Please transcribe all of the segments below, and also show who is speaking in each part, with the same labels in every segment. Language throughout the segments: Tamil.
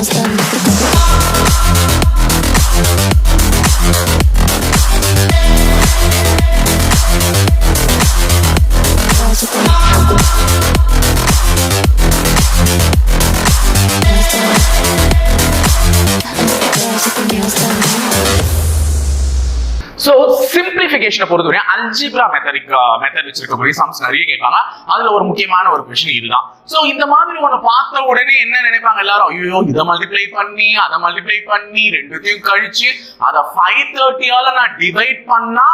Speaker 1: ஸோ சிம்பிளிஃபிகேஷனை பொறுத்தவரை அல்ஜிப்ரா மெத்தடிக் மெத்தட் வச்சிருக்கக்கூடிய சம்ஸ் நிறைய கேட்பாங்க அதுல ஒரு முக்கியமான ஒரு கொஸ்டின் இதுதான். ஸோ இந்த மாதிரி ஒன்று பார்த்த உடனே என்ன நினைப்பாங்க எல்லாரும்? ஐயோ இதை மல்டிப்ளை பண்ணி அதை மல்டிப்ளை பண்ணி ரெண்டுத்தையும் கழிச்சு அதை ஃபைவ் தேர்ட்டியால நான் டிவைட் பண்ணா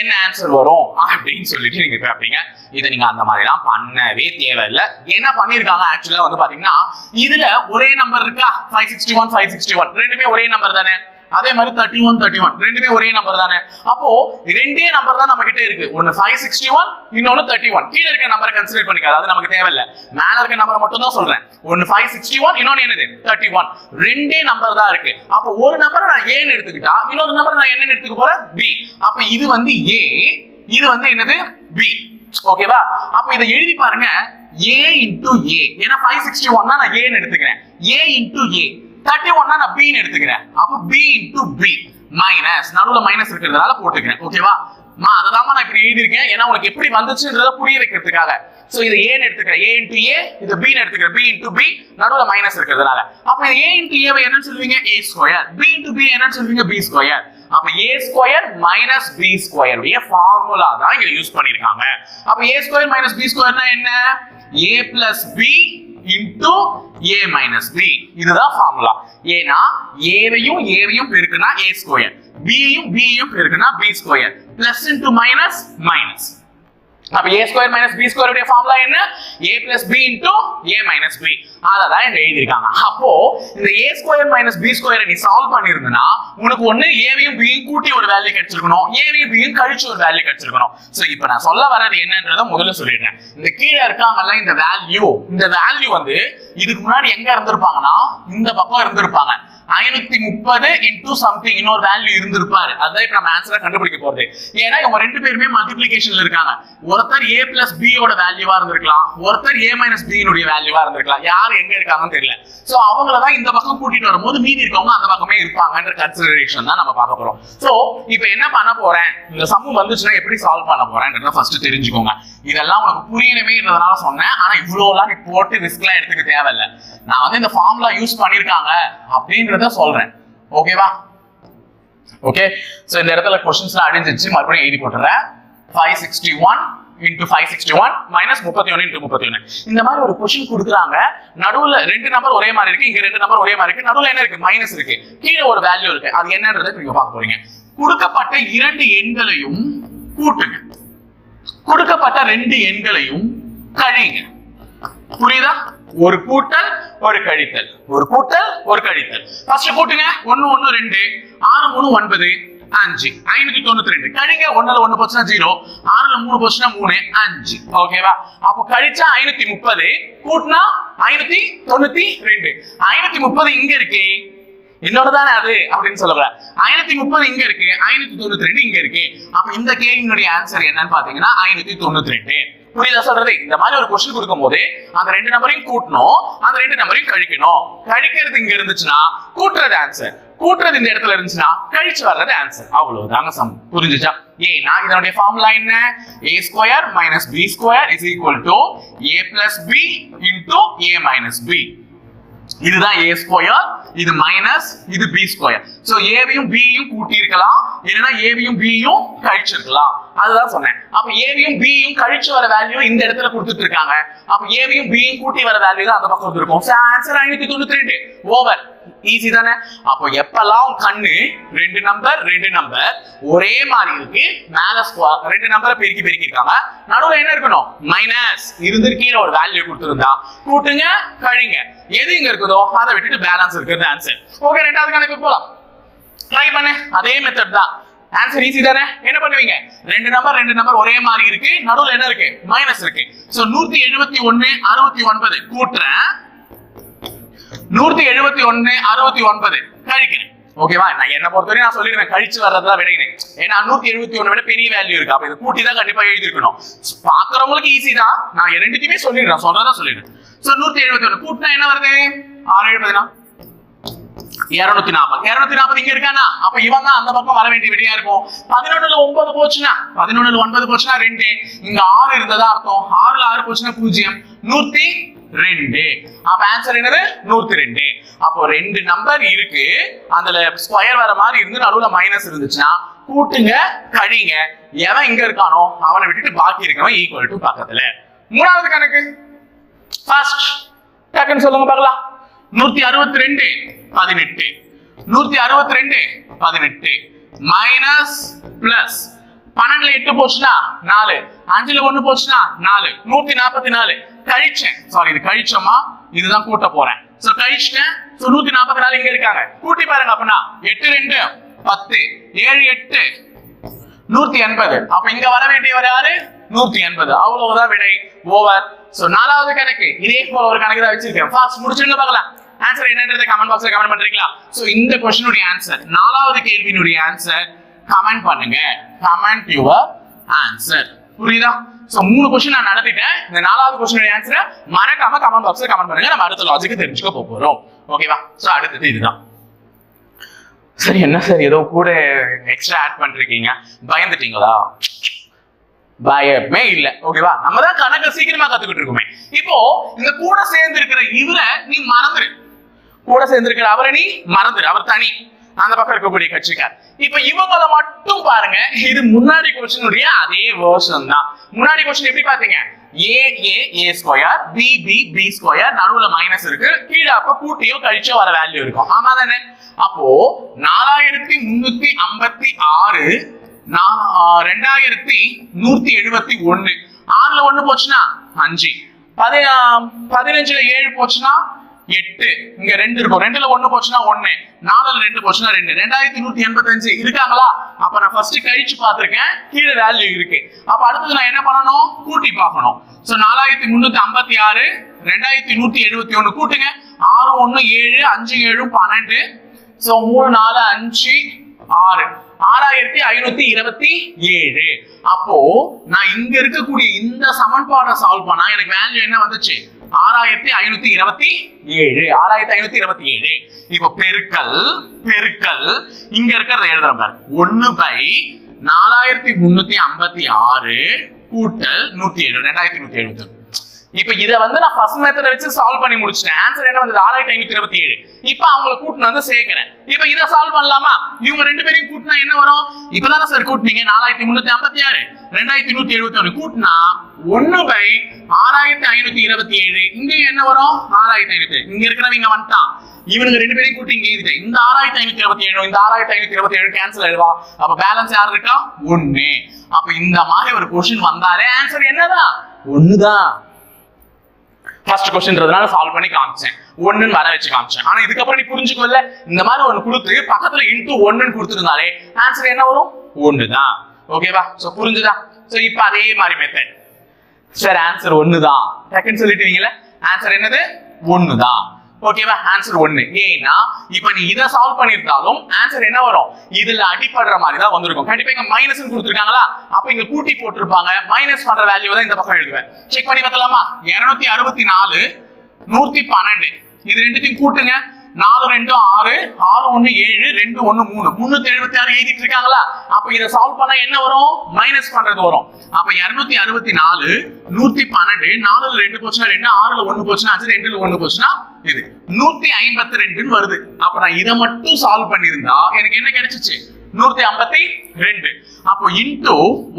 Speaker 1: என்ன ஆன்சர் வரும்? அப்படின்னு சொல்லிட்டு நீங்க கேட்பீங்க இதை நீங்க அந்த மாதிரிலாம் பண்ணவே தேவையில்லை. என்ன பண்ணிருக்காங்க ஆக்சுவலா வந்து பாத்தீங்கன்னா இதுல ஒரே நம்பர் இருக்கா? Five sixty one five sixty one ரெண்டுமே ஒரே நம்பர் தானே? அதே மாதிரி தேர்ட்டி ஒன் தேர்ட்டி ஒன் ரெண்டுமே ஒரே நம்பர் தானே? அப்போ ரெண்டே நம்பர் தான் நம்ம கிட்ட இருக்கு. ஒன்னு ஃபைவ் சிக்ஸ்டி ஒன் இன்னொன்னு தேர்ட்டி ஒன் கீழே இருக்க நம்பரை கன்சிடர் பண்ணிக்காது அது நமக்கு தேவையில்ல. மேல இருக்க நம்பரை மட்டும் தான் சொல்றேன். ஒன்னு ஃபைவ் சிக்ஸ்டி ஒன் இன்னொன்னு என்னது? தேர்ட்டி ஒன் ரெண்டே நம்பர் தான் இருக்கு. அப்போ ஒரு நம்பரை நான் ஏன்னு எடுத்துக்கிட்டா இன்னொரு நம்பர் நான் என்னன்னு எடுத்துக்க போறேன் பி அப்ப இது வந்து ஏ இது வந்து என்னது? பி ஓகேவா அப்ப இதை எழுதி பாருங்க. ஏ இன்டூ ஏ ஏன்னா ஃபைவ் சிக்ஸ்டி ஒன்னா நான் ஏன்னு எடுத்துக்கிறேன். ஏ இன்டூ ஏ தேர்ட்டி ஒன்னா நான் பின்னு எடுத்துக்கிறேன். அப்ப பி இன்டு பி மைனஸ் நடுவுல மைனஸ் இருக்கிறதுனால போட்டுக்கிறேன். ஓகேவா மா அதுதான் நான் இப்படி எழுதியிருக்கேன். ஏன்னா உனக்கு எப்படி வந்துச்சுன்றத புரிய வைக்கிறதுக்காக. சோ இது ஏன்னு எடுத்துக்கிறேன். ஏ இன்டு ஏ இது பின்னு எடுத்துக்கிறேன். பி இன்டு பி நடுவுல மைனஸ் இருக்கிறதுனால. அப்ப இது ஏ இன்டு ஏ என்னன்னு சொல்லுவீங்க? A square B into B என்னன்னு சொல்லுவீங்க? பி ஸ்கொயர் அப்ப A square minus B square உடைய ஃபார்முலா தான் இங்க யூஸ் பண்ணிருக்காங்க அப்ப ஏ ஸ்கொயர் மைனஸ் பி ஸ்கொயர்னா என்ன? A plus B into A minus B இதுதான் ஃபார்முலா ஏன்னா ஏவையும் ஏவையும் பெருக்குனா ஏ ஸ்கொயர் பியையும் பியையும் பெருக்குனா B square plus into minus minus அப்ப A square minus B square உடைய ஃபார்முலா என்ன? A plus B into A minus B அதை தான் இங்க எழுதியிருக்காங்க. அப்போ இந்த ஏ ஸ்கொயர் மைனஸ் பி ஸ்கொயரை நீ சால்வ் பண்ணிருந்தனா உனக்கு ஒண்ணு ஏவையும் பியும் கூட்டி ஒரு வேல்யூ கிடைச்சிருக்கணும். ஏவையும் பியும் கழிச்சு ஒரு வேல்யூ கிடைச்சிருக்கணும். சோ இப்போ நான் சொல்ல வர்றது என்னன்றத முதல்ல சொல்லிடுறேன். இந்த கீழே இருக்காங்கல்ல இந்த வேல்யூ இந்த வேல்யூ வந்து இதுக்கு முன்னாடி எங்க இருந்திருப்பாங்கன்னா இந்த பக்கம் இருந்திருப்பாங்க. ஐநூத்தி முப்பது இன்டூ சம்திங் இன்னொரு வேல்யூ இருந்திருப்பாரு. அதான் இப்ப நம்ம ஆன்சரா கண்டுபிடிக்க போறது. ஏன்னா இவங்க ரெண்டு பேருமே மல்டிபிளிகேஷன்ல இருக்காங்க. ஒருத்தர் ஏ பிளஸ் பியோட வேல்யூவா இருந்திருக்கலாம். ஒருத்தர் ஏ மைனஸ் பியினுடைய வேல்யூவா இருந்திருக்கலாம். யார் எங்க இருக்காங்கன்னு தெரியல. சோ அவங்கள தான் இந்த பக்கம் கூட்டிட்டு வரும்போது மீதி இருக்கவங்க அந்த பக்கமே இருப்பாங்கன்ற கன்சிடரேஷன் தான் நம்ம பார்க்க போறோம். சோ இப்போ என்ன பண்ண போறேன்? இந்த சம்மு வந்துச்சுன்னா எப்படி சால்வ் பண்ண போறேன்றத ஃபர்ஸ்ட் தெரிஞ்சுக்கோங்க. இதெல்லாம் உனக்கு புரியணுமேன்றதுனால சொன்னேன். ஆனா இவ்வளோலாம் நீ போட்டு ரிஸ்க்லாம் எடுத்துக்க தேவையில்ல. நான் வந்து இந்த ஃபார்ம்லா யூஸ் பண்ணிருக்காங்க அப்படின்றத சொல்றேன். ஓகேவா ஓகே சோ இந்த இடத்துல கொஸ்டின்ஸ்லாம் அடிஞ்சிச்சு மறுபடியும் எழுதி போட்டுறேன். Five sixty one into five sixty one minus முப்பத்தி ஒன்று இன்டூ முப்பத்தி ஒன்று இந்த மாதிரி ஒரு கொஷின் கொடுக்குறாங்க. நடுவுல ரெண்டு நம்பர் ஒரே மாதிரி இருக்கு இங்க ரெண்டு நம்பர் ஒரே மாதிரி இருக்கு. நடுவுல என்ன இருக்கு? மைனஸ் இருக்கு. கீழே ஒரு வேல்யூ இருக்கு. அது என்னன்றதை நீங்க பார்க்க போறீங்க. கொடுக்கப்பட்ட இரண்டு எண்களையும் கூட்டுங்க. கொடுக்கப்பட்ட ரெண்டு எண்களையும் கழிங்க. புரியுதா? ஒரு கூட்டல் ஒரு கழித்தல். ஒரு கூட்டல் ஒரு கழித்தல். ஃபர்ஸ்ட் கூட்டுங்க. ஒன்னு ஒன்னு ரெண்டு. ஆறு மூணு ஒன்பது. அஞ்சு. ஐநூத்தி தொண்ணூத்தி ரெண்டு கழிங்க ஒண்ணுல ஒண்ணு போச்சுன்னா ஜீரோ ஆறுல மூணு போச்சுன்னா மூணு அஞ்சு. ஓகேவா அப்போ கழிச்சா ஐநூத்தி முப்பது கூட்டினா ஐநூத்தி தொண்ணூத்தி ரெண்டு ஐநூத்தி முப்பது இங்க இருக்கு. என்னோட தானே அது? அப்படின்னு சொல்லுவேன் ஐநூத்தி முப்பது இங்க இருக்கு ஐநூத்தி தொண்ணூத்தி ரெண்டு இங்க இருக்கு. அப்ப இந்த கேள்வியினுடைய ஆன்சர் என்னன்னு பாத்தீங்கன்னா ஐநூத்தி தொண்ணூத்தி ரெண்டு புரியுதா சொல்றது? இந்த மாதிரி ஒரு கொஸ்டின் கொடுக்கும் போது அந்த ரெண்டு நம்பரையும் கூட்டணும் அந்த ரெண்டு நம்பரையும் கழிக்கணும். கழிக்கிறது இங்க இருந்துச்சுன்னா கூட்டுறது ஆன்சர் கூட்டுறது இந்த இடத்துல இருந்துச்சுன்னா கழிச்சு வர்றது ஆன்சர் அவ்வளவுதாங்க சம் புரிஞ்சுச்சா? ஏன்னா இதனுடைய ஃபார்முலா என்ன? A square minus B square is equal to A plus B into A minus B இதுதான் ஏ ஸ்கொயர் இது மைனஸ் இது பி ஸ்கொயர் சோ ஏவையும் பியும் கூட்டி இருக்கலாம் இல்லைன்னா ஏவையும் பியும் கழிச்சிருக்கலாம். அதுதான் சொன்னேன். அப்ப ஏவையும் பியும் கழிச்சு வர வேல்யூ இந்த இடத்துல கொடுத்துட்டு இருக்காங்க. அப்ப ஏவையும் பியும் கூட்டி வர வேல்யூ தான் அந்த பக்கம் இருக்கும் ஆன்சர் ஐநூத்தி தொண்ணூத்தி ரெண்டு. ஓவர் ஈஸி தானே? அப்போ எப்பெல்லாம் கண்ணு? ரெண்டு நம்பர் ரெண்டு நம்பர் ஒரே மாதிரி இருக்கு. மேல square, ரெண்டு நம்பரை பெருக்கி பெருக்கி இருக்காங்க. நடுவில் என்ன இருக்கணும்? மைனஸ் இருந்து கீழே ஒரு வேல்யூ கொடுத்துருந்தா. கூட்டுங்க கழிங்க. எது இங்க இருக்குதோ அதை விட்டுட்டு பேலன்ஸ் இருக்கிறது ஆன்சர் ஓகே ரெண்டாவது கணக்கு போலாம். ட்ரை பண்ணு. அதே மெத்தட் தான். ஆன்சர் ஈஸி தானே? என்ன பண்ணுவீங்க? ரெண்டு நம்பர் ரெண்டு நம்பர் ஒரே மாதிரி இருக்கு. நடுவில் என்ன இருக்கு? மைனஸ் இருக்கு. சோ நூத்தி எழுபத்தி ஒன்னு அறுபத்தி ஒன்பது. கூட்டுறேன். நூத்தி எழுபத்தி ஒன்னு அறுபத்தி ஒன்பது. கழிக்கிறேன். ஓகேவா நான் என்ன பொறுத்தவரை நான் சொல்லிடுவேன். கழிச்சு வர்றதுதான் விடையினேன் ஏன்னா நூத்தி எழுபத்தி ஒண்ணு விட பெரிய வேல்யூ இருக்கு. அப்ப இது கூட்டி தான் கண்டிப்பா எழுதிருக்கணும் பாக்குறவங்களுக்கு ஈஸி தான். நான் ரெண்டுத்தையுமே சொல்லிடுறேன். சொல்றதா சொல்லிடுறேன். சோ நூத்தி எழுபத்தி ஒண்ணு கூட்டினா என்ன வருது? ஆறு எழுபதுனா? இருநூத்தி நாற்பது இருநூத்தி நாற்பது இங்க இருக்கானா? அப்ப இவன் தான் அந்த பக்கம் வர வேண்டிய விடையா இருக்கும். பதினொன்னுல ஒன்பது போச்சுன்னா? பதினொன்னுல ஒன்பது போச்சுன்னா ரெண்டு. இங்க ஆறு இருந்ததா அர்த்தம். ஆறுல ஆறு போச்சுன்னா பூஜ்ஜியம். நூத்தி ரெண்டு. அப்ப ஆன்சர் என்னது? நூத்தி ரெண்டு. அப்போ ரெண்டு நம்பர் இருக்கு. அதுல ஸ்கொயர் வர மாதிரி இருந்து நடுவுல மைனஸ் இருந்துச்சுன்னா கூட்டுங்க கழிங்க. எவன் இங்க இருக்கானோ அவனை விட்டுட்டு பாக்கி இருக்கவன் ஈக்குவல் டு பக்கத்துல. மூணாவது கணக்கு. ஃபர்ஸ்ட் டக்குன்னு சொல்லுங்க பார்க்கலாம். நூத்தி அறுபத்தி ரெண்டு பதினெட்டு. நூத்தி அறுபத்தி ரெண்டு பதினெட்டு. மைனஸ் பிளஸ் பன்னெண்டுல எட்டு போச்சுன்னா நாலு. அஞ்சுல ஒண்ணு போச்சுன்னா நாலு. நூத்தி நாற்பத்தி நாலு. கழிச்சேன். சாரி இது கழிச்சோமா? இதுதான் கூட்ட போறேன். சோ கழிச்சிட்டேன். சோ நூத்தி நாற்பத்தி நாலு இங்க இருக்காங்க. கூட்டி பாருங்க அப்படின்னா எட்டு ரெண்டு பத்து ஏழு எட்டு நூத்தி எண்பது. அப்ப இங்க வர வேண்டியவர் யாரு? நூத்தி எண்பது. அவ்வளவுதான் விடை. ஓவர் சோ நாலாவது கணக்கு. இதே போல ஒரு கணக்கு தான் வச்சிருக்கேன். ஃபாஸ்ட் முடிச்சுட்டு பார்க்கலாம். ஆன்சர் என்னன்றது கமெண்ட் பாக்ஸ்ல கமெண்ட் பண்றீங்களா? சோ இந்த கொஸ்டினுடைய ஆன்சர் நாலாவது கேள்வியினுடைய ஆன்சர் கமெண்ட் பண்ணுங்க. கமெண்ட் யுவர் ஆன்சர் புரியுதா? சோ மூணு கொஸ்டின் நான் நடத்திட்டேன். இந்த நாலாவது கொஸ்டினுடைய ஆன்சரை மறக்காம கமெண்ட் பாக்ஸ்ல கமெண்ட் பண்ணுங்க. நம்ம அடுத்த லாஜிக்கு தெரிஞ்சுக்க போக போறோம் ஓகேவா சோ அடுத்தது இதுதான். சரி என்ன சார் ஏதோ கூட எக்ஸ்ட்ரா ஆட் பண்ணிருக்கீங்க. பயந்துட்டீங்களா? பயமே இல்ல. ஓகேவா நம்ம தான் கணக்க சீக்கிரமா கத்துக்கிட்டு இருக்கோமே. இப்போ இந்த கூட சேர்ந்து இருக்கிற இவரை நீ மறந்துரு. கூட சேர்ந்து இருக்கிற அவரை நீ மறந்துரு. அவர் தனி. அந்த பக்கம் இருக்கக்கூடிய கட்சிக்கார். இப்ப இவங்கள மட்டும் பாருங்க இது முன்னாடி கொஸ்டினுடைய அதே வேர்ஷன் தான். முன்னாடி கொஸ்டின் எப்படி பாத்தீங்க? A A A square B B B square நடுவுல மைனஸ் இருக்கு கீழே அப்ப கூட்டியோ கழிச்சோ வர வேல்யூ இருக்கும். ஆமா தானே? அப்போ நாலாயிரத்தி முன்னூத்தி ஐம்பத்தி ஆறு ரெண்டாயிரத்தி நூத்தி எழுபத்தி ஒண்ணு ஆறுல ஒண்ணு போச்சுன்னா அஞ்சு. பதினஞ்சுல ஏழு போச்சுன்னா எட்டு. இங்க ரெண்டு இருக்கும். ரெண்டுல ஒண்ணு போச்சுன்னா ஒண்ணு. நாலுல ரெண்டு போச்சுன்னா ரெண்டு. ரெண்டாயிரத்தி நூத்தி எண்பத்தஞ்சு இருக்காங்களா? அப்ப நான் ஃபர்ஸ்ட் கழிச்சு பார்த்திருக்கேன். கீழே வேல்யூ இருக்கு. அப்ப அடுத்தது நான் என்ன பண்ணணும்? கூட்டி பார்க்கணும். சோ நாலாயிரத்தி முன்னூத்தி ஐம்பத்தி ஆறு ரெண்டாயிரத்தி நூத்தி எழுபத்தி ஒண்ணு கூட்டுங்க. ஆறு ஒண்ணு ஏழு அஞ்சு ஏழு பன்னெண்டு. சோ மூணு நாலு அஞ்சு ஆறு. ஆறாயிரத்தி ஐநூத்தி இருபத்தி ஏழு. அப்போ நான் இங்க இருக்கக்கூடிய இந்த சமன்பாடை சால்வ் பண்ணா எனக்கு வேல்யூ என்ன வந்துச்சு? ஆறாயிரத்தி ஐநூத்தி இருபத்தி ஏழு. ஆறாயிரத்தி ஐநூத்தி இருபத்தி ஏழு. இப்போ பெருக்கல் பெருக்கல். இங்க இருக்கிறத எழுதுறேன் பாரு. ஒண்ணு பை நாலாயிரத்தி முன்னூத்தி ஐம்பத்தி ஆறு கூட்டல் நூத்தி ஏழு. ரெண்டாயிரத்தி நூத்தி எழுபத்தி இப்ப இத வந்து நான் ஃபர்ஸ்ட் மெத்தட வச்சு சால்வ் பண்ணி முடிச்சிட்டேன். ஆன்சர் என்ன வந்தது? ஆறாயிரத்தி ஐநூத்தி இருபத்தி ஏழு. இப்ப அவங்கள கூட்டினு வந்து சேர்க்கிறேன். இப்ப இதை சால்வ் பண்ணலாமா? இவங்க ரெண்டு பேரையும் கூட்டினா என்ன வரும்? இப்பதானே சார் கூட்டினீங்க? நாலாயிரத்தி முன்னூத்தி ஐம்பத்தி ஆறு. ரெண்டாயிரத்தி நூத்தி எழுபத்தி ஒண்ணு கூட்டினா ஒண்ணு பை ஆறாயிரத்தி ஐநூத்தி இருபத்தி ஏழு. இங்க என்ன வரும்? ஆறாயிரத்தி ஐநூத்தி. இங்க இருக்கிறவங்க வந்துட்டான் இவனுங்க ரெண்டு பேரையும் கூட்டி இங்க இருக்கு. இந்த ஆறாயிரத்தி ஐநூத்தி இருபத்தி ஏழு இந்த ஆறாயிரத்தி ஐநூத்தி இருபத்தி ஏழு கேன்சல் ஆயிடுவா. அப்ப பேலன்ஸ் யார் இருக்கா? ஒண்ணு அப்ப இந்த மாதிரி ஒரு கொஸ்டின் வந்தாலே ஆன்சர் என்னதான் ஒண்ணுதான். ஃபர்ஸ்ட் கொஸ்டின்றதுனால சால்வ் பண்ணி காமிச்சேன். ஒண்ணுன்னு வர வச்சு காமிச்சேன். ஆனா இதுக்கப்புறம் நீ புரிஞ்சுக்கல இந்த மாதிரி ஒன்னு கொடுத்து பக்கத்துல இன்டூ ஒண்ணுன்னு கொடுத்துருந்தாலே ஆன்சர் என்ன வரும்? ஒண்ணுதான். ஓகேவா சோ புரிஞ்சுதா? சோ இப்போ அதே மாதிரி மெத்தட் சார் ஆன்சர் ஒண்ணுதான் டக்குன்னு சொல்லிட்டீங்களே ஆன்சர் என்னது? ஒண்ணுதான் ஓகேவா ஆன்சர் ஒண்ணு. ஏன்னா இப்ப நீ இதை சால்வ் பண்ணிருந்தாலும் ஆன்சர் என்ன வரும்? இதுல அடிப்படுற மாதிரி தான் வந்திருக்கும். கண்டிப்பா இங்க மைனஸ் கொடுத்துருக்காங்களா? அப்ப இங்க கூட்டி போட்டிருப்பாங்க. மைனஸ் பண்ற வேல்யூ தான் இந்த பக்கம் எழுதுவேன். செக் பண்ணி பார்த்தலாமா இருநூத்தி அறுபத்தி நாலு நூத்தி பன்னெண்டு. இது ரெண்டுத்தையும் கூட்டுங்க. நாலு ரெண்டு ஆறு ஆறு ஒண்ணு ஏழு ரெண்டு ஒண்ணு மூணு. முன்னூத்தி எழுபத்தி ஆறு எழுதிட்டு இருக்காங்களா அப்ப இதை சால்வ் பண்ணா என்ன வரும்? மைனஸ் பண்றது வரும். அப்ப இருநூத்தி அறுபத்தி நாலு நூத்தி பன்னெண்டு நாலுல ரெண்டு போச்சுன்னா ரெண்டு ஆறுல ஒண்ணு போச்சுன்னா அஞ்சு ரெண்டுல ஒண்ணு போச்சுன்னா இது. நூத்தி ஐம்பத்தி ரெண்டுன்னு வருது. அப்ப நான் இதை மட்டும் சால்வ் பண்ணியிருந்தா எனக்கு என்ன கிடைச்சிச்சு? நூத்தி ஐம்பத்தி ரெண்டு. அப்போ இன்டூ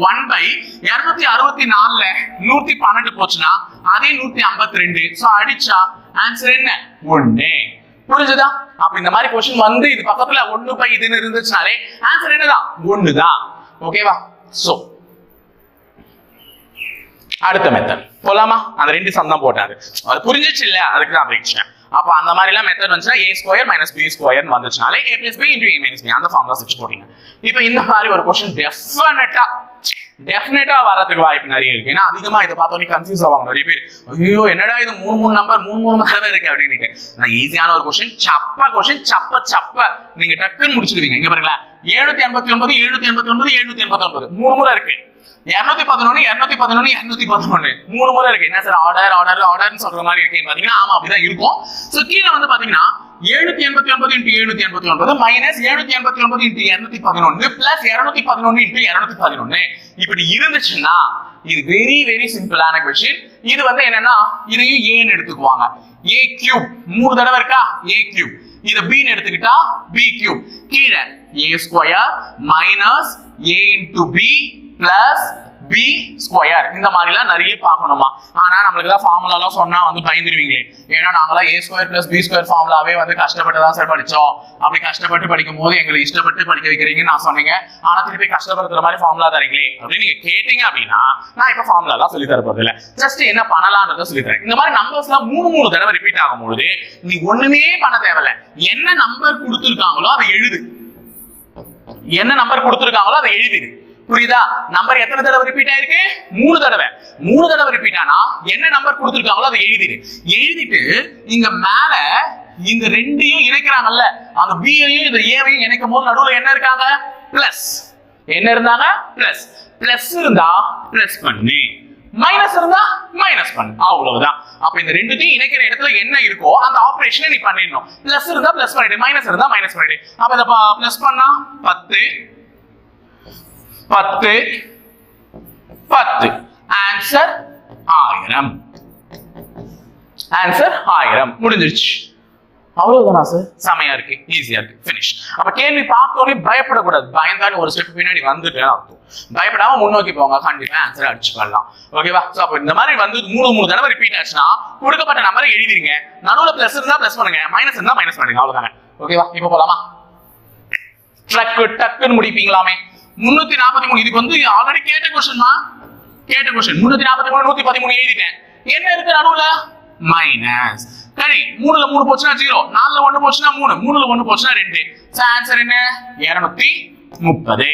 Speaker 1: ஒன் பை இருநூத்தி அறுபத்தி நாலுல நூத்தி பன்னெண்டு போச்சுன்னா அதே நூத்தி ஐம்பத்தி ரெண்டு. சோ அடிச்சா ஆன்சர் என்ன? ஒன்னு புரிஞ்சுதா? அப்ப இந்த மாதிரி கொஸ்டின் வந்து இது பக்கத்துல ஒண்ணு பை இதுன்னு இருந்துச்சுனாலே ஆன்சர் என்னதான் ஒண்ணுதான் ஓகேவா சோ அடுத்த மெத்தட் போலாமா? அந்த ரெண்டு சம் தான் போட்டாரு. அது புரிஞ்சிச்சு இல்ல? அதுக்கு தான் அபேட்சேன் அப்ப அந்த மாதிரி எல்லாம் மெத்தட் வந்துச்சுன்னா A square minus B square வந்துச்சுனாலே A plus B into A minus B அந்த ஃபார்முலா வச்சு போட்டீங்க இப்போ இந்த மாதிரி ஒரு கொஸ்டின் டெஃபினட்டா டெஃபினட்டா வரதுக்கு வாய்ப்பு நிறைய இருக்கு. ஏன்னா அதிகமா இதை பார்த்தோன்னே கன்ஃபியூஸ் ஆவாங்க நிறைய பேர். ஐயோ என்னடா இது மூணு மூணு நம்பர் மூணு மூணு மாதிரி இருக்கு அப்படின்னு நான் ஈஸியான ஒரு கொஸ்டின் சப்ப கொஸ்டின் சப்ப சப்ப நீங்க டக்குன்னு முடிச்சிருவீங்க இங்க பாருங்களேன். எழுநூத்தி எண்பத்தி ஒன்பது எழுநூத்தி எண்பத்தி ஒன்பது எழுநூத்தி எண்பத்தி ஒன்பது. மூணு முறை இருக்கு. இரநூத்தி பதினொன்னு இரநூத்தி பதினொன்னு இரநூத்தி பதினொன்னு. மூணு முறை இருக்கு. என்ன சார்? ஆர்டர் ஆர்டர் ஆர்டர்னு சொல்ற மாதிரி இருக்கேன்னு பாத்தீங்கன்னா ஆமா அப்படிதான் இருக்கும். சோ கீழே வந்து பாத்தீங்கன்னா எழுநூத்தி எண்பத்தி ஒன்பது இன்ட்டு எழுநூத்தி எண்பத்தி ஒன்பது மைனஸ் எழுநூத்தி எண்பத்தி ஒன்பது இன்ட்டு இரநூத்தி பதினொன்னு பிளஸ் இரநூத்தி பதினொன்னு இன்ட்டு இரநூத்தி பதினொன்னு. இப்படி இருந்துச்சுன்னா இது வெரி வெரி சிம்பிளான கொஸ்டின் இது வந்து என்னன்னா இதையும் ஏன்னு எடுத்துக்குவாங்க. ஏ கியூப் மூணு தடவை இருக்கா? ஏ கியூப் இத பின்னு எடுத்துக்கிட்டா பி கியூப் கீழே A square minus A into B plus B square இந்த மாதிரிலாம் நிறைய பார்க்கணுமா? ஆனா நம்மளுக்கு தான் ஃபார்முலாலாம் சொன்னா வந்து பயந்துருவீங்களே. ஏன்னா நாங்களாம் A square plus B square ஃபார்முலாவே வந்து கஷ்டப்பட்டு தான் சார் படிச்சோம். அப்படி கஷ்டப்பட்டு படிக்கும் போது எங்களை இஷ்டப்பட்டு படிக்க வைக்கிறீங்கன்னு நான் சொன்னீங்க. ஆனா திருப்பி கஷ்டப்படுத்துற மாதிரி ஃபார்முலா தரீங்களே. அப்படின்னு நீங்க கேட்டீங்க அப்படின்னா நான் இப்ப ஃபார்முலாலாம் சொல்லி தரப்போது இல்ல ஜஸ்ட் என்ன பண்ணலாம்ன்றத சொல்லி தரேன். இந்த மாதிரி நம்பர்ஸ்லாம் மூணு மூணு தடவை ரிப்பீட் ஆகும்பொழுது நீ ஒண்ணுமே பண்ண தேவையில்ல. என்ன நம்பர் கொடுத்துருக்காங்களோ அதை எழுது. என்ன நம்பர் கொடுத்துருக்காங்களோ அதை எழுதிடு புரியுதா? நம்பர் எத்தனை தடவை ரிப்பீட் ஆயிருக்கு? மூணு தடவை. மூணு தடவை ரிப்பீட் ஆனா என்ன நம்பர் கொடுத்துருக்காங்களோ அதை எழுதிடு. எழுதிட்டு இங்க மேல இந்த ரெண்டையும் இணைக்கிறாங்கல்ல. அந்த பியையும் இந்த ஏவையும் இணைக்கும் போது நடுவில் என்ன இருக்காங்க? பிளஸ் என்ன இருந்தாங்க? பிளஸ் பிளஸ் இருந்தா பிளஸ் பண்ணு. மைனஸ் இருந்தா மைனஸ் பண்ணு. அவ்வளவுதான். அப்ப இந்த ரெண்டுத்தையும் இணைக்கிற இடத்துல என்ன இருக்கோ அந்த ஆபரேஷனை நீ பண்ணிடணும். பிளஸ் இருந்தா பிளஸ் பண்ணிடு. மைனஸ் இருந்தா மைனஸ் பண்ணிடு. அப்ப இதை பிளஸ் பண்ணா பத்து. பத்து பத்து ஆன்சர் ஆயிரம் ஆன்சர் ஆயிரம் முடிஞ்சிருச்சு அவ்வளவுதானா சார் செமையா இருக்கு ஈஸியா இருக்கு ஃபினிஷ் அப்ப கேள்வி பார்த்தோன்னே பயப்படக்கூடாது பயந்தாலும் ஒரு ஸ்டெப் பின்னாடி வந்துட்டு அர்த்தம் பயப்படாம முன்னோக்கி போங்க கண்டிப்பா ஆன்சர் அடிச்சுக்கலாம் ஓகேவா சோ அப்ப இந்த மாதிரி வந்து மூணு மூணு தடவை ரிப்பீட் ஆச்சுன்னா கொடுக்கப்பட்ட நம்பரை எழுதிருங்க நடுவுல பிளஸ் இருந்தா பிளஸ் பண்ணுங்க மைனஸ் இருந்தா மைனஸ் பண்ணுங்க அவ்வளவுதாங்க ஓகேவா இப்போ போலாமா ட்ரக் டக்குன்னு முடிப்பீங்களாமே முன்னூத்தி நாற்பத்தி மூணு. இதுக்கு வந்து ஆல்ரெடி கேட்ட கொஸ்டின் தான் கேட்ட கொஸ்டின் முன்னூத்தி நாற்பத்தி மூணு நூத்தி பதிமூணு எழுதிட்டேன். என்ன இருக்கு நடுவுல? மைனஸ் சரி மூணுல மூணு போச்சுன்னா ஜீரோ நாலுல ஒண்ணு போச்சுன்னா மூணு. மூணுல ஒண்ணு போச்சுன்னா ரெண்டு. ஆன்சர் என்ன? இருநூத்தி முப்பது.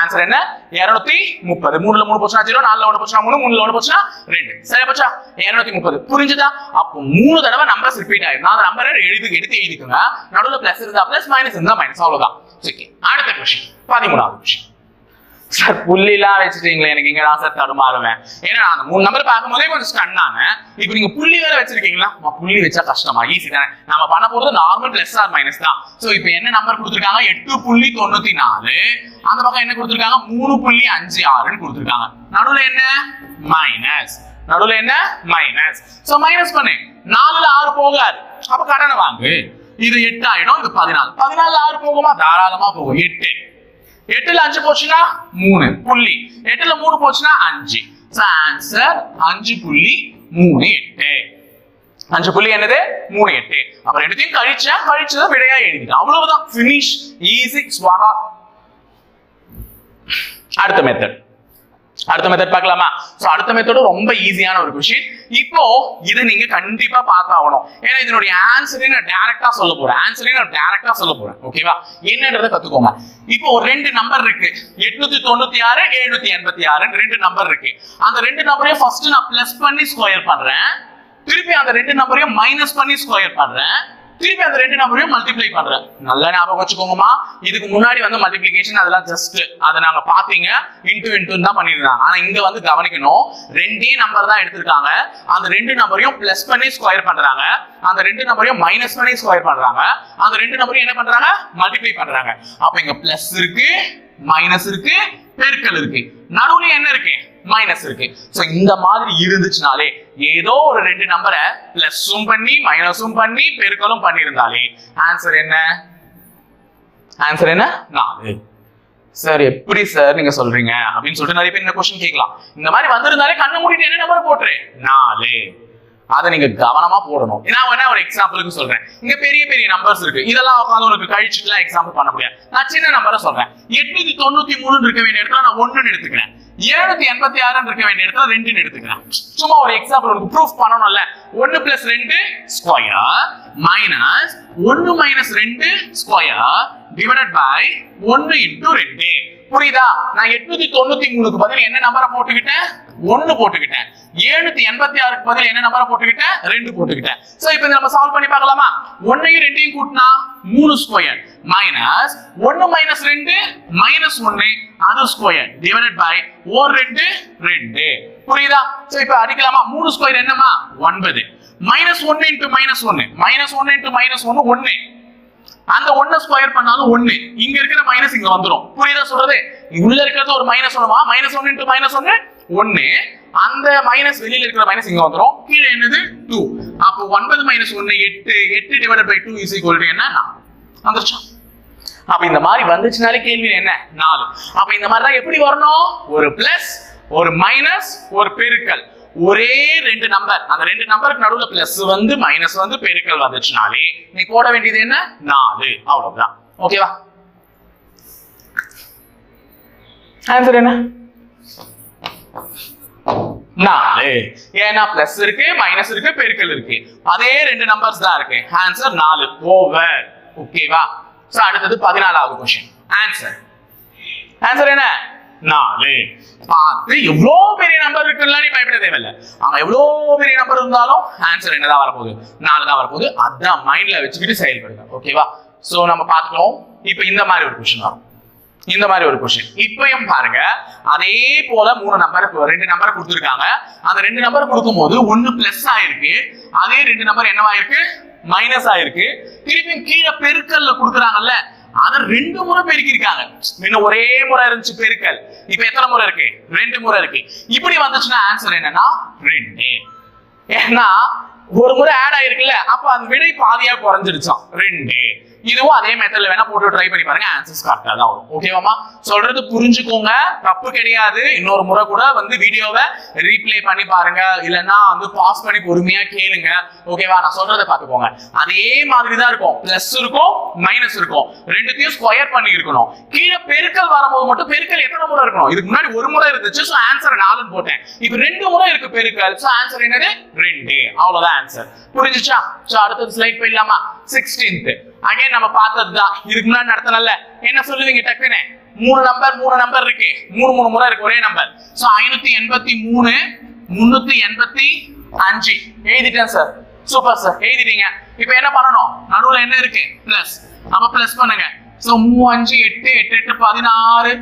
Speaker 1: ஆன்சர் என்ன? இருநூத்தி முப்பது. மூணுல மூணு போச்சுன்னா ஜீரோ நாலுல ஒண்ணு போச்சுன்னா மூணு மூணுல ஒண்ணு போச்சுன்னா ரெண்டு. சரி போச்சா? இருநூத்தி முப்பது. புரிஞ்சுதா? அப்போ மூணு தடவை நம்பர்ஸ் ரிப்பீட் ஆயிடும் அந்த நம்பரை எழுதி எடுத்து எழுதிக்கோங்க. நடுவுல பிளஸ் இருந்தா பிளஸ் மைனஸ் இருந்தா மைனஸ் அவ்வளவுதான். ஓகே அடுத்த கொஸ்டின் பதிமூணாவது கொஸ்டின் சார் புள்ளிலாம் வச்சுட்டீங்களே எனக்கு இங்க தான் சார் தடுமாறுவேன். ஏன்னா நான் அந்த மூணு நம்பர் பார்க்கும்போதே கொஞ்சம் ஸ்டன் ஆனேன். இப்போ நீங்க புள்ளி வேற வச்சிருக்கீங்களா? புள்ளி வச்சா கஷ்டமா ஈஸி தானே. நம்ம பண்ண போறது நார்மல் பிளஸ் ஆர் மைனஸ் தான். சோ இப்போ என்ன நம்பர் கொடுத்துருக்காங்க? எட்டு புள்ளி தொண்ணூத்தி நாலு. அந்த பக்கம் என்ன கொடுத்துருக்காங்க? மூணு புள்ளி அஞ்சு ஆறுன்னு கொடுத்துருக்காங்க. நடுவுல என்ன? மைனஸ் நடுவுல என்ன? மைனஸ் சோ மைனஸ் பண்ணு. நாலுல ஆறு போகாது. அப்ப கடனை வாங்கு. இது எட்டு ஆயிடும் இது பதினாலு. பதினாலு ஆறு போகுமா? தாராளமா போகும். எட்டு. எட்டுல அஞ்சு போச்சுன்னா மூணு புள்ளி. எட்டுல மூணு போச்சுன்னா அஞ்சு. ஆன்சர் அஞ்சு புள்ளி மூணு எட்டு. அஞ்சு புள்ளி என்னது? மூணு எட்டு. அப்புறம் ரெண்டுத்தையும் கழிச்சா கழிச்சதை விடையா எழுதி அவ்வளவுதான். ஃபினிஷ் ஈஸி ஸ்வாகா அடுத்த மெத்தட் அடுத்த மெத்தட் பார்க்கலாமா? சோ அடுத்த மெத்தடும் ரொம்ப ஈஸியான ஒரு கொஷின் இப்போ இதை நீங்க கண்டிப்பா பார்த்தாகணும். ஏன்னா இதனுடைய ஆன்சரையும் நான் டேரக்டா சொல்ல போறேன். ஆன்சரையும் நான் டேரக்டா சொல்ல போறேன். ஓகேவா என்னன்றதை கத்துக்கோங்க. இப்போ ஒரு ரெண்டு நம்பர் இருக்கு. எட்நூத்தி தொண்ணூத்தி ஆறு எழுநூத்தி எண்பத்தி ஆறு ரெண்டு நம்பர் இருக்கு. அந்த ரெண்டு நம்பரையும் ஃபர்ஸ்ட் நான் பிளஸ் பண்ணி ஸ்கொயர் பண்றேன். திருப்பி அந்த ரெண்டு நம்பரையும் மைனஸ் பண்ணி ஸ்கொயர் பண்றேன். திருப்பி அந்த ரெண்டு நம்பரையும் மல்டிப்ளை பண்றேன். நல்லா ஞாபகம் வச்சுக்கோங்கம்மா. இதுக்கு முன்னாடி வந்து மல்டிப்ளிகேஷன் அதெல்லாம் ஜஸ்ட் அதை நாங்க பாத்தீங்க இன்டூ இன்டூ தான் பண்ணிருந்தாங்க ஆனா இங்க வந்து கவனிக்கணும். ரெண்டே நம்பர் தான் எடுத்திருக்காங்க. அந்த ரெண்டு நம்பரையும் பிளஸ் பண்ணி ஸ்கொயர் பண்றாங்க. அந்த ரெண்டு நம்பரையும் மைனஸ் பண்ணி ஸ்கொயர் பண்றாங்க. அந்த ரெண்டு நம்பரையும் என்ன பண்றாங்க? மல்டிப்ளை பண்றாங்க. அப்ப இங்க பிளஸ் இருக்கு மைனஸ் இருக்கு பெருக்கல் இருக்கு. நடுவுல என்ன இருக்கு? மைனஸ் இருக்கு. சோ இந்த மாதிரி இருந்துச்சுனாலே ஏதோ ஒரு ரெண்டு நம்பரை பிளஸும் பண்ணி மைனஸும் பண்ணி பெருக்கலும் பண்ணியிருந்தாலே ஆன்சர் என்ன? ஆன்சர் என்ன? நாலு. சார் எப்படி சார் நீங்க சொல்றீங்க? அப்படின்னு சொல்லிட்டு நிறைய பேர் இந்த கொஸ்டின் கேட்கலாம். இந்த மாதிரி வந்திருந்தாலே கண்ணை மூடிட்டு என்ன நம்பர் போட்டுரு? நாலு. அதை நீங்க கவனமா போடணும். நான் வேணா ஒரு எக்ஸாம்பிளுக்கு சொல்றேன். இங்க பெரிய பெரிய நம்பர்ஸ் இருக்கு. இதெல்லாம் உட்காந்து உனக்கு கழிச்சுட்டுலாம் எக்ஸாம்பிள் பண்ண முடியாது. நான் சின்ன நம்பரை சொல்றேன். எட்நூத்தி தொண்ணூத்தி மூணு இருக்க வேண்டிய இடத்துல நான் ஒண்ணுன்னு எடுத்துக்கிறேன். எழுநூத்தி எண்பத்தி ஆறுன்னு இருக்க வேண்டிய இடத்துல ரெண்டுன்னு எடுத்துக்கிறேன். சும்மா ஒரு எக்ஸாம்பிள் உனக்கு ப்ரூஃப் பண்ணணும்ல. ஒன்னு பிளஸ் ரெண்டு ஸ்கொயர் மைனஸ் ஒன்னு மைனஸ் ரெண்டு ஸ்கொயர் டிவைடட் பை ஒன்னு இன்டூ ரெண்டு. புரியுதா? நான் எட்நூத்தி தொண்ணூத்தி மூணுக்கு பதில் என்ன நம்பரை போட்டுக்கிட்டேன்? ஒன்னு போட்டுக்கிட்டேன். எழுநூத்தி எண்பத்தி ஆறுக்கு பதில் என்ன நம்பரை போட்டுக்கிட்டேன்? ரெண்டு போட்டுக்கிட்டேன். சோ இப்போ நம்ம சால்வ் பண்ணி பார்க்கலாமா? ஒன்னையும் ரெண்டையும் கூட்டினா மூணு ஸ்கொயர் மைனஸ் ஒன்னு மைனஸ் ரெண்டு மைனஸ் ஒன்னு அது ஸ்கொயர் டிவைடட் பை ஓர் ரெண்டு ரெண்டு. புரியுதா? சோ இப்ப அடிக்கலாமா? மூணு ஸ்கொயர் என்னமா ஒன்பது. மைனஸ் ஒன்னு இன்ட்டு மைனஸ் ஒன்னு மைனஸ் ஒன்னு இன்ட்டு மைனஸ் ஒன்னு ஒன்னு அந்த ஒன்ன ஸ்கொயர் பண்ணாலும் ஒன்னு இங்க இருக்கிற மைனஸ் இங்க வந்துடும் புரியுதா சொல்றது? உள்ள இருக்கிறது ஒரு மைனஸ் ஒண்ணுமா? மைனஸ் ஒன்னு இன்ட்டு மைனஸ் ஒன்னு ஒன்னு அந்த மைனஸ் வெளியில இருக்கிற மைனஸ் இங்க வந்துரும். கீழே என்னது? டூ அப்போ ஒன்பது மைனஸ் ஒன்னு எட்டு. எட்டு divide by two is equal என்ன? நாலு. அப்ப இந்த மாதிரி வந்துச்சுனாலே கேள்வி என்ன? நாலு. அப்ப இந்த மாதிரி தான் எப்படி வரணும்? ஒரு பிளஸ் ஒரு மைனஸ் ஒரு பெருக்கல். ஒரே ரெண்டு நம்பர் அந்த ரெண்டு நம்பருக்கு நடுவில் பிளஸ் வந்து மைனஸ் வந்து பெருக்கல் வந்துச்சுனாலே நீ போட வேண்டியது என்ன? நாலு. அவ்வளவுதான். ஓகேவா ஆன்சர் என்ன? நாலு. ஏன்னா பிளஸ் இருக்கு மைனஸ் இருக்கு பெருக்கல் இருக்கு. அதே ரெண்டு நம்பர்ஸ் தான் இருக்கு. ஆன்சர் நாலு. ஓவர் ஓகேவா சோ அடுத்தது பதினாலாவது கொஸ்டின் ஆன்சர் ஆன்சர் என்ன? நாலு. பார்த்து எவ்வளோ பெரிய நம்பர் இருக்குன்னா நீ பயப்பட தேவையில்ல. அங்க எவ்வளோ பெரிய நம்பர் இருந்தாலும் ஆன்சர் என்னதான் வரப்போகுது? நாலு தான் வரப்போகுது. அதான் மைண்ட்ல வச்சுக்கிட்டு செயல்படுங்க. ஓகேவா சோ நம்ம பார்த்துக்கலாம். இப்போ இந்த மாதிரி ஒரு கொஸ்டின் வரும். இந்த மாதிரி ஒரு கொஸ்டின் இப்பயும் பாருங்க அதே போல மூணு நம்பர் ரெண்டு நம்பர் கொடுத்துருக்காங்க. அந்த ரெண்டு நம்பர் கொடுக்கும் போது ஒன்னு பிளஸ் ஆயிருக்கு. அதே ரெண்டு நம்பர் என்னவாயிருக்கு மைனஸ் ஆயிருக்கு. திருப்பியும் கீழே பெருக்கல்ல கொடுக்குறாங்கல்ல அதை ரெண்டு முறை பெருக்கிருக்காங்க முன்ன ஒரே முறை இருந்துச்சு பெருக்கல். இப்ப எத்தனை முறை இருக்கு? ரெண்டு முறை இருக்கு. இப்படி வந்துச்சுன்னா ஆன்சர் என்னன்னா ரெண்டு. ஏன்னா ஒரு முறை ஆட் ஆயிருக்குல்ல அப்ப அந்த விடை பாதியா குறைஞ்சிருச்சான் ரெண்டு. இதுவும் அதே மெத்தட்ல வேணா போட்டு ட்ரை பண்ணி பாருங்க ஆன்சர்ஸ் கரெக்டா தான் வரும். ஓகேவாமா சொல்றது புரிஞ்சுக்கோங்க தப்பு கிடையாது. இன்னொரு முறை கூட வந்து வீடியோவை ரீப்ளே பண்ணி பாருங்க. இல்லைன்னா வந்து பாஸ் பண்ணி பொறுமையா கேளுங்க. ஓகேவா நான் சொல்றதை பார்த்துக்கோங்க. அதே மாதிரி தான் இருக்கும். பிளஸ் இருக்கும் மைனஸ் இருக்கும். ரெண்டுத்தையும் ஸ்கொயர் பண்ணி இருக்கணும். கீழே பெருக்கல் வரும்போது மட்டும் பெருக்கல் எத்தனை முறை இருக்கணும்? இதுக்கு முன்னாடி ஒரு முறை இருந்துச்சு ஸோ ஆன்சர் நாலுன்னு போட்டேன். இப்போ ரெண்டு முறை இருக்கு பெருக்கல். ஸோ ஆன்சர் என்னது? ரெண்டு. அவ்வளவுதான் ஆன்சர் புரிஞ்சுச்சா? ஸோ அடுத்தது ஸ்லைட் போயிடலாமா? சிக்ஸ்டீன்த் அகைன் நம்ம பார்த்தது தான் இதுக்கு முன்னாடி நடத்தினல என்ன சொல்லுவீங்க டக்குன்னு? மூணு நம்பர் மூணு நம்பர் இருக்கு. மூணு மூணு முறை இருக்கு ஒரே நம்பர் ஸோ ஐநூத்தி எண்பத்தி மூணு முன்னூத்தி எண்பத்தி அஞ்சு. எழுதிட்டேன் சார் சூப்பர் சார் எழுதிட்டீங்க. இப்போ என்ன பண்ணணும்? நடுவுல என்ன இருக்கு? பிளஸ் அப்ப பிளஸ் பண்ணுங்க. சோ மூணு அஞ்சு எட்டு எட்டு எட்டு பதினாறு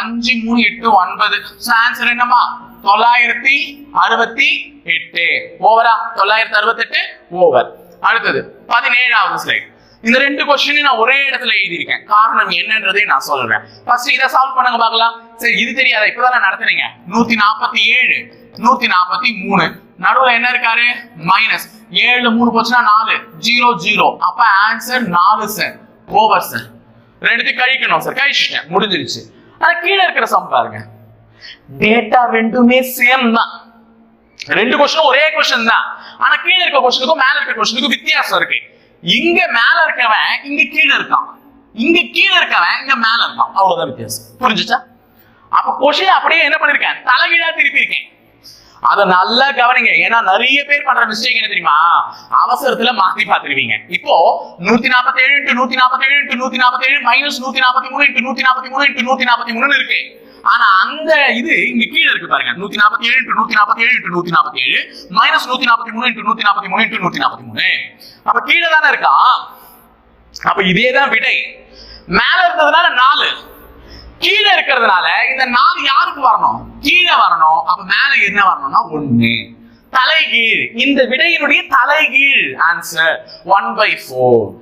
Speaker 1: அஞ்சு மூணு எட்டு ஒன்பது. ஆன்சர் என்னமா தொள்ளாயிரத்தி அறுபத்தி எட்டு. ஓவரா தொள்ளாயிரத்தி அறுபத்தி எட்டு ஓவர் அடுத்தது பதினேழாவது ஸ்லைட் இந்த ரெண்டு கொஸ்டின் நான் ஒரே இடத்துல எழுதியிருக்கேன். காரணம் என்னன்றதே நான் சொல்றேன். ஃபர்ஸ்ட் இதை சால்வ் பண்ணுங்க பார்க்கலாம். சரி இது தெரியாத? இப்பதான் நான் நடத்துனீங்க. நூத்தி நாற்பத்தி ஏழு நூத்தி நாற்பத்தி மூணு. நடுவுல என்ன இருக்காரு? மைனஸ் ஏழு மூணு போச்சுன்னா நாலு. ஜீரோ ஜீரோ அப்ப ஆன்சர் நாலு சார் ஓவர் சார் ரெண்டுத்தையும் கழிக்கணும் சார் கழிச்சுட்டேன். முடிஞ்சிருச்சு. ஆனா கீழே இருக்கிற சம் பாருங்க. டேட்டா ரெண்டுமே சேம் தான். ரெண்டு கொஸ்டினும் ஒரே கொஸ்டின் தான். ஆனா கீழே இருக்க கொஸ்டினுக்கும் மேல இருக்க கொஸ்டினுக்கும் வித்தியாசம் இருக்கு. இங்க மேல இருக்கவன் இங்க கீழே இருக்கான். இங்க கீழே இருக்கவன் இங்க மேல இருக்கான். அவ்வளவுதான் வித்தியாசம். புரிஞ்சுச்சா? அப்ப கொஸ்டின் அப்படியே என்ன பண்ணிருக்கேன்? தலைகீழா திருப்பி இருக்கேன். அத நல்லா கவனிங்க. ஏன்னா நிறைய பேர் பண்ற மிஸ்டேக் என்ன தெரியுமா? அவசரத்துல மாத்தி பாத்துருவீங்க இப்போ நூத்தி நாற்பத்தி ஏழு இன்ட்டு நூத்தி நாற்பத்தி ஏழு இன்ட்டு நூத்தி நாற்பத்தி ஏழு மைனஸ் நூத்தி நாற்பத்தி மூணு இன்ட்டு நூத்தி நாற்பத்தி மூணு இன்ட்டு நூத்தி நாற்பத்தி மூணு இருக்கு. ஆனா அந்த இது இங்க கீழே இருக்கு பாருங்க. நூத்தி நாற்பத்தி ஏழு இன்ட்டு நூத்தி நாற்பத்தி ஏழு இன்ட்டு நூத்தி நாற்பத்தி ஏழு மைனஸ் நூத்தி நாற்பத்தி மூணு இன்ட்டு நூத்தி நாற்பத்தி மூணு இன்ட்டு நூத்தி நாற்பத்தி மூணு. அப்ப கீழே தானே இருக்கா? அப்ப இதே தான் விடை. மேல இருந்ததுனால நாலு. கீழே இருக்கிறதுனால இந்த நாலு யாருக்கு வரணும்? கீழே வரணும். அப்ப மேல என்ன வரணும்னா ஒண்ணு. தலைகீழ். இந்த விடையினுடைய தலைகீழ். Answer one by four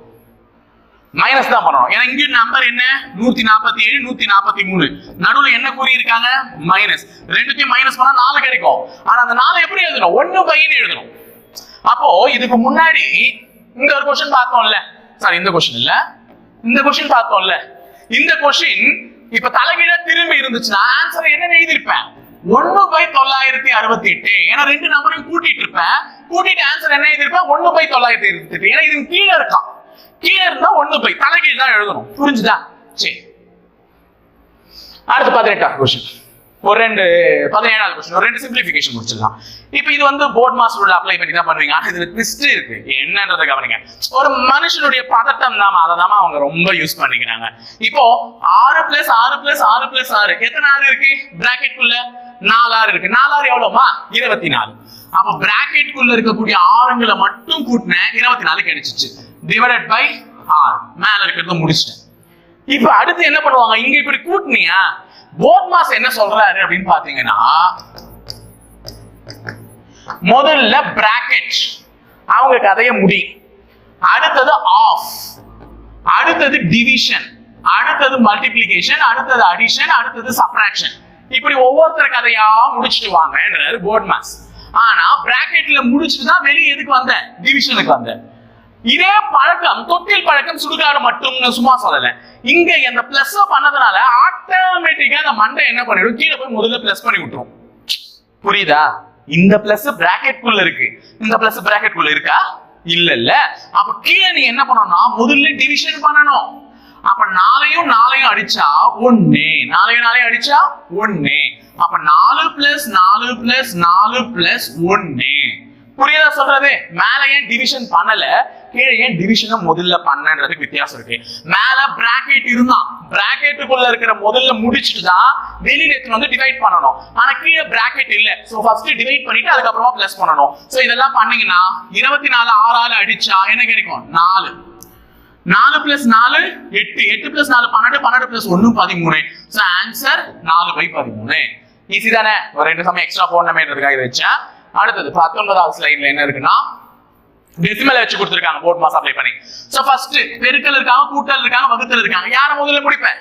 Speaker 1: minus தான் பண்ணணும். ஏன்னா இங்க நம்பர் என்ன? நூத்தி நாற்பத்தி ஏழு நூத்தி நாற்பத்தி மூணு நடுவுல என்ன கூறி இருக்காங்க மைனஸ் ரெண்டுத்தையும் மைனஸ் பண்ணா நாலு கிடைக்கும். ஆனா அந்த நாலு எப்படி எழுதணும்? ஒன்னு பையன் எழுதணும். அப்போ இதுக்கு முன்னாடி இந்த ஒரு கொஸ்டின் பார்த்தோம்ல. சாரி இந்த கொஸ்டின் இல்ல. இந்த கொஸ்டின் பார்த்தோம்ல. இந்த கொஸ்டின் இப்ப தலைகீழ திரும்பி இருந்துச்சுன்னா ஆன்சர் என்ன எழுதியிருப்பேன்? ஒன்னு பை தொள்ளாயிரத்தி அறுபத்தி எட்டு ஏன்னா ரெண்டு நம்பரையும் கூட்டிட்டு இருப்பேன். கூட்டிட்டு ஆன்சர் என்ன எழுதியிருப்பேன்? ஒன்னு பை தொள்ளாயிரத்தி அறுபத்தி எட்டு ஏன்னா இது கீழே இருக்கான் கீழே இருந்தா ஒண்ணு பை தலைகீழ் தான் எழுதணும். புரிஞ்சுதா? சரி. அடுத்து பதினெட்டாவது கொஸ்டின் ஒரு ரெண்டு பதினேழாவது கொஸ்டின் ஒரு ரெண்டு சிம்பிளிஃபிகேஷன் முடிச்சிடலாம். இப்போ இது வந்து போர்ட் மாஸ்டரோட அப்ளை பண்ணி தான் பண்ணுவீங்க. ஆனால் இதுல ட்விஸ்ட் இருக்கு. என்னன்றதை கவனிங்க. ஒரு மனுஷனுடைய பதட்டம் தான் அதை தான் அவங்க ரொம்ப யூஸ் பண்ணிக்கிறாங்க. இப்போ ஆறு பிளஸ் ஆறு பிளஸ் ஆறு பிளஸ் ஆறு. எத்தனை ஆறு இருக்கு? பிராக்கெட் குள்ள நாலு ஆறு இருக்கு. நாலு ஆறு எவ்வளவுமா? இருபத்தி நாலு. அப்ப பிராக்கெட் குள்ள இருக்கக்கூடிய ஆறுங்களை மட்டும் கூட்டின இருபத்தி நாலு கிடைச்சிச்சு டிவைடட் பை ஆர் இருக்கிறத முடிச்சிட்டேன். இப்ப அடுத்து என்ன பண்ணுவாங்க? இங்க இப்படி கூட்டினியா? போர்ட் மாஸ் என்ன சொல்றாரு அப்படின்னு பாத்தீங்கன்னா முதல்ல பிராக்கெட் அவங்க கதையை முடி. அடுத்தது ஆஃப் அடுத்தது டிவிஷன் அடுத்தது மல்டிப்ளிகேஷன் அடுத்தது அடிஷன் அடுத்தது சப்ராக்ஷன் இப்படி ஒவ்வொருத்தர் கதையா முடிச்சுட்டு வாங்கன்றாரு போர்ட் மாஸ் ஆனா பிராக்கெட்ல முடிச்சுட்டு தான் வெளியே எதுக்கு வந்த டிவிஷனுக்கு வந்தேன். இதே பழக்கம் தொட்டில் பழக்கம் சுடுகாடு மட்டும்னு சும்மா சொல்லல. இங்க இந்த பிளஸ் பண்ணதுனால ஆட்டோமேட்டிக்கா அந்த மண்டை என்ன பண்ணிடும் கீழே போய் முதல்ல பிளஸ் பண்ணி விட்டுரும். புரியுதா? இந்த பிளஸ் பிராக்கெட் குள்ள இருக்கு. இந்த பிளஸ் பிராக்கெட் குள்ள இருக்கா? இல்ல இல்ல. அப்ப கீழே நீ என்ன பண்ணணும்னா முதல்ல டிவிஷன் பண்ணணும். அப்ப நாளையும் நாளையும் அடிச்சா ஒண்ணு. நாளையும் நாளையும் அடிச்சா ஒண்ணு. அப்ப நாலு பிளஸ் நாலு பிளஸ் நாலு பிளஸ் ஒன்னு புரியுதா சொல்றது? மேல ஏன் டிவிஷன் பண்ணல? கீழே ஏன் டிவிஷனை முதல்ல பண்ணன்றதுக்கு வித்தியாசம் இருக்கு. மேல பிராக்கெட் இருந்தான் பிராக்கெட்டுக்குள்ள இருக்கிற முதல்ல முடிச்சுட்டு தான் வெளியில எடுத்து வந்து டிவைட் பண்ணணும். ஆனா கீழே பிராக்கெட் இல்ல. சோ ஃபர்ஸ்ட் டிவைட் பண்ணிட்டு அதுக்கப்புறமா பிளஸ் பண்ணணும். சோ இதெல்லாம் பண்ணீங்கன்னா இருபத்தி நாலு ஆறால அடிச்சா என்ன கிடைக்கும்? நாலு. நாலு பிளஸ் நாலு எட்டு. எட்டு பிளஸ் நாலு பன்னெண்டு. பன்னெண்டு பிளஸ் ஒன்னு பதிமூணு. ஸோ ஆன்சர் நாலு பை பதிமூணு. ஈஸி தானே? ஒரு ரெண்டு சமயம் எக்ஸ்ட்ரா போடணுமேன்றதுக்காக இதை வச்சேன் அடுத்தது பத்தொன்பதாவது ஸ்லைட்ல என்ன இருக்குன்னா டெசிமல வச்சு கொடுத்துருக்காங்க போர்ட் மாஸ் அப்ளை பண்ணி. ஸோ ஃபர்ஸ்ட் பெருக்கல் இருக்காங்க கூட்டல் இருக்காங்க வகுத்தல் இருக்காங்க. யாரை முதல்ல முடிப்பேன்?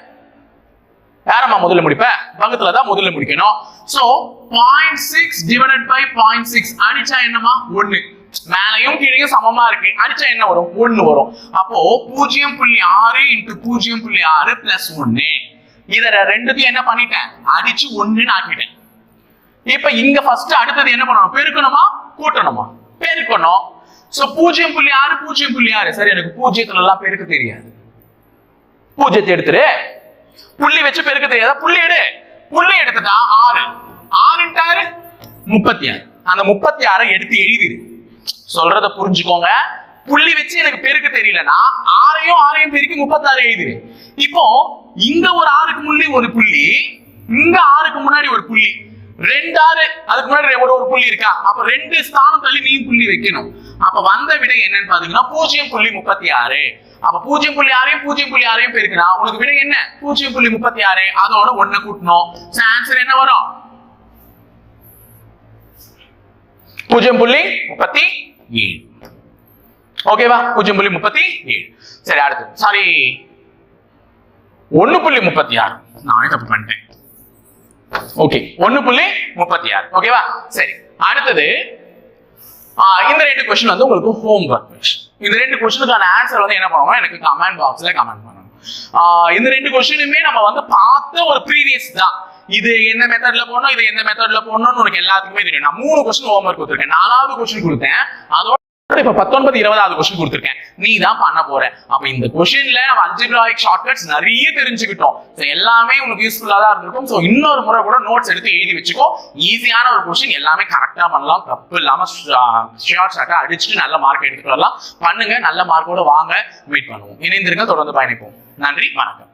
Speaker 1: யாரம்மா முதல்ல முடிப்பேன்? வகுத்துல தான் முதல்ல முடிக்கணும். So point six divided by point six அடிச்சா என்னமா ஒண்ணு. மேலையும் கீழையும் சமமா இருக்கு. அடிச்சா என்ன வரும்? ஒண்ணு வரும். அப்போ பூஜ்ஜியம் புள்ளி ஆறு இன்ட்டு பூஜ்ஜியம் புள்ளி ஆறு பிளஸ் ஒன்னு இதை ரெண்டுத்தையும் என்ன பண்ணிட்டேன்? அடிச்சு ஒண்ணுன்னு ஆக்கிட்டேன். இப்ப இங்க ஃபர்ஸ்ட் அடுத்தது என்ன பண்ணணும்? பெருக்கணுமா? கூட்டணுமா? பெருக்கணும். சோ பூஜ்ஜியம் புள்ளி ஆறு பூஜ்ஜியம் புள்ளி ஆறு. சரி எனக்கு பூஜ்ஜியத்துல எல்லாம் பெருக்க தெரியாது. பூஜ்ஜியத்தை எடுத்துரு புள்ளி வச்சு பெருக்க தெரியாதா? புள்ளி எடு. புள்ளி எடுத்துட்டா ஆறு. ஆறு ஆறு முப்பத்தி ஆறு. அந்த முப்பத்தி ஆறை எடுத்து எழுதிரு. சொல்றத புரிஞ்சுக்கோங்க. புள்ளி வச்சு எனக்கு பெருக்க தெரியலனா ஆறையும் ஆறையும் பெருக்கி முப்பத்தாறு எழுதிரு. இப்போ இங்க ஒரு ஆறுக்கு முள்ளி ஒரு புள்ளி. இங்க ஆறுக்கு முன்னாடி ஒரு புள்ளி. ரெண்டாறு அதுக்கு முன்னாடி ஒரு ஒரு புள்ளி இருக்கா? அப்ப ரெண்டு ஸ்தானம் தள்ளி நீ புள்ளி வைக்கணும். அப்ப வந்த விடை என்னன்னு பாத்தீங்கன்னா பூஜ்ஜியம் புள்ளி முப்பத்தி ஆறு அப்ப பூஜ்ஜியம் புள்ளி ஆறையும் பூஜ்ஜியம் புள்ளி ஆறையும் பெருக்கினா உனக்கு விடை என்ன? பூஜ்ஜியம் புள்ளி முப்பத்தி ஆறு அதோட ஒண்ணு கூட்டணும். ஆன்சர் என்ன வரும்? பூஜ்ஜியம் புள்ளி முப்பத்தி ஏழு ஓகேவா பூஜ்ஜியம் புள்ளி முப்பத்தி ஏழு சரி அடுத்து சாரி ஒன்னு புள்ளி முப்பத்தி ஆறு நானே தப்பு பண்ணிட்டேன். ஓகே ஒண்ணு புள்ளி முப்பத்தி ஆறு. ஓகேவா சரி. அடுத்தது இந்த ரெண்டு கொஸ்டின் வந்து உங்களுக்கு ஹோம் ஒர்க் கொஸ்டின் இந்த ரெண்டு கொஸ்டினுக்கான ஆன்சர் வந்து என்ன பண்ணுவோம் எனக்கு கமெண்ட் பாக்ஸ்ல கமெண்ட் பண்ணணும். இந்த ரெண்டு கொஸ்டினுமே நம்ம வந்து பார்த்த ஒரு ப்ரீவியஸ் தான். இது என்ன மெத்தட்ல போடணும்? இது எந்த மெத்தட்ல போடணும்னு உனக்கு எல்லாத்துக்குமே தெரியும். நான் மூணு கொஸ்டின் ஹோம் ஒர்க் கொடுத்துருக்கேன். நாலாவது கொஸ்டின் கொடுத்தேன். அதோட இப்ப பத்தொன்பது இருபதாவது கொஸ்டின் கொடுத்துருக்கேன். நீ தான் பண்ண போற. அப்ப இந்த கொஸ்டின்ல நம்ம அல்ஜிப்ராயிக் ஷார்ட்கட்ஸ் நிறைய தெரிஞ்சுக்கிட்டோம். எல்லாமே உனக்கு யூஸ்ஃபுல்லா தான் இருந்திருக்கும். ஸோ இன்னொரு முறை கூட நோட்ஸ் எடுத்து எழுதி வச்சுக்கோ. ஈஸியான ஒரு கொஸ்டின் எல்லாமே கரெக்டா பண்ணலாம். தப்பு இல்லாம ஷார்ட் ஷார்ட்டா அடிச்சுட்டு நல்ல மார்க் எடுத்துட்டு வரலாம். பண்ணுங்க நல்ல மார்க்கோட வாங்க. மீட் பண்ணுவோம். இணைந்திருங்க தொடர்ந்து பயணிப்போம். நன்றி. வணக்கம்.